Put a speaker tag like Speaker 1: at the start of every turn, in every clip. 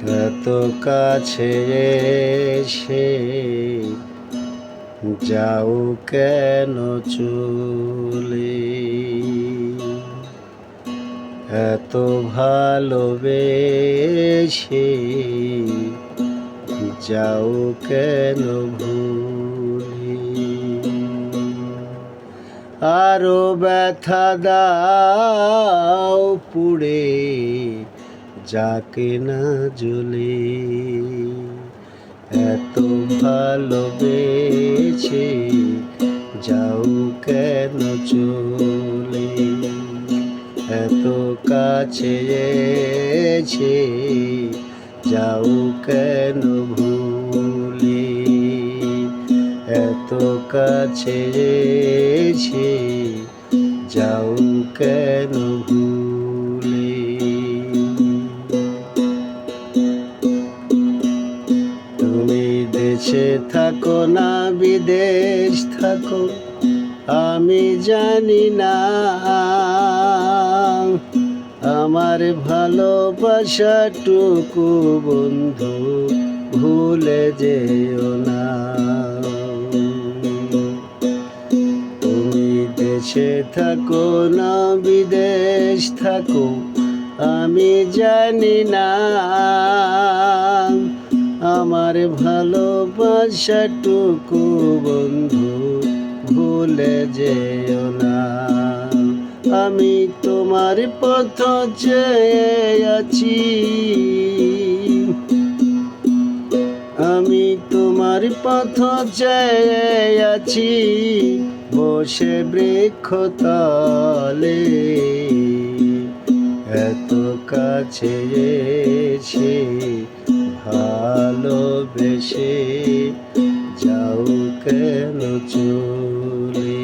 Speaker 1: এত কাছে এসে যাও কেন চলে? এত ভালোবেসে যাও কেন ভুলে? আরও ব্যথা দাও পুড়ে যাকে না জ্বলে এত ভালোবেসে যাও কেন চলে? এত কাছে এসে যাও কেন ভুলে? এত কাছে এসে যাও কেন ভুলে? দেশে থাকো না, বিদেশ থাকো, আমি জানি না। আমার ভালোবাসাটুকু বন্ধু, ভুলে যেও না। তুমি দেশে থাকো না, বিদেশ থাকো, আমি জানি না। আমার ভালোবাসাটুকু বন্ধু, ভুলে যেও না। আমি তোমার পথ চেয়ে আছি। আমি তোমার পথ চেয়ে আছি। বসে বৃক্ষ তলে এত কাছে এসে ভালোবেসে যাও কেন চলে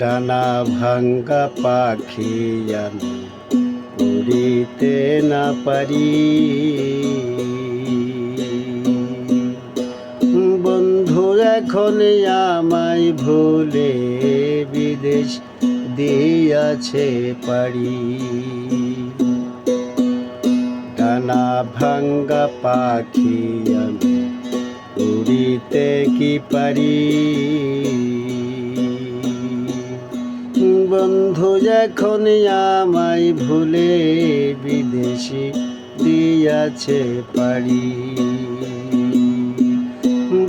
Speaker 1: ডানা ভাঙ্গা পাখি আমি উড়িতে না পারি। বন্ধু এখন আমায় ভুলে বিদেশ দিয়াছে পারি ডানা ভাঙ্গা পাখি আমি উড়িতে কি পারি? বন্ধু যখন আমায় ভুলে বিদেশি দিয়াছে পারি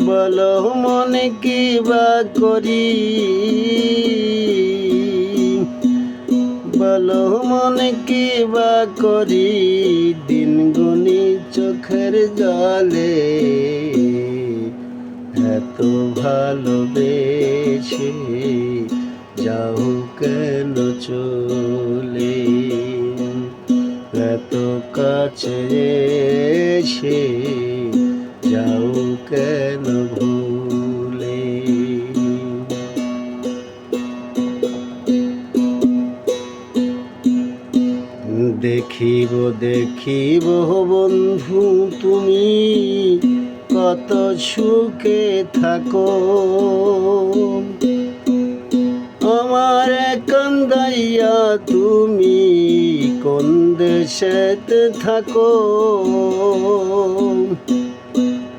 Speaker 1: বলো মনে কি বা করি? বলো, মনে কি বা করি? দিন গুনি চোখের জলে। এত ভালোবেসে যাও কেন চলে? এত কাছে যাও কেন ভুলে? দেখিব দেখিব বন্ধু তুমি, কত সুখে থাকো। আমার কান্দাইয়া তুমি কোন দেশেতে থাকো?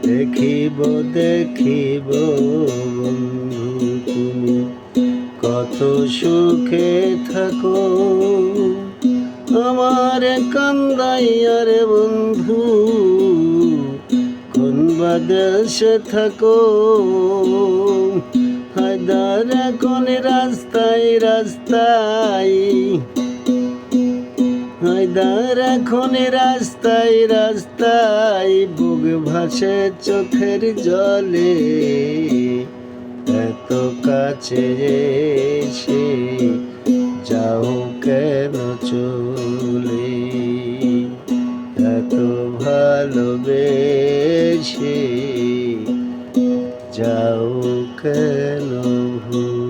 Speaker 1: দেখিব দেখিব বন্ধু তুমি, কত সুখে থাকো। আমার কান্দাইয়ার বন্ধু, কোন বা দেশে থাকো? হায়দার এখন রাস্তায় রাস্তায়? হায়দার এখন রাস্তায় রাস্তায়? বুক ভাসে চোখের জলে, এত কাছে এসে যাও কেন চলে এত ভালোবেসে যাও কেন ভুলে?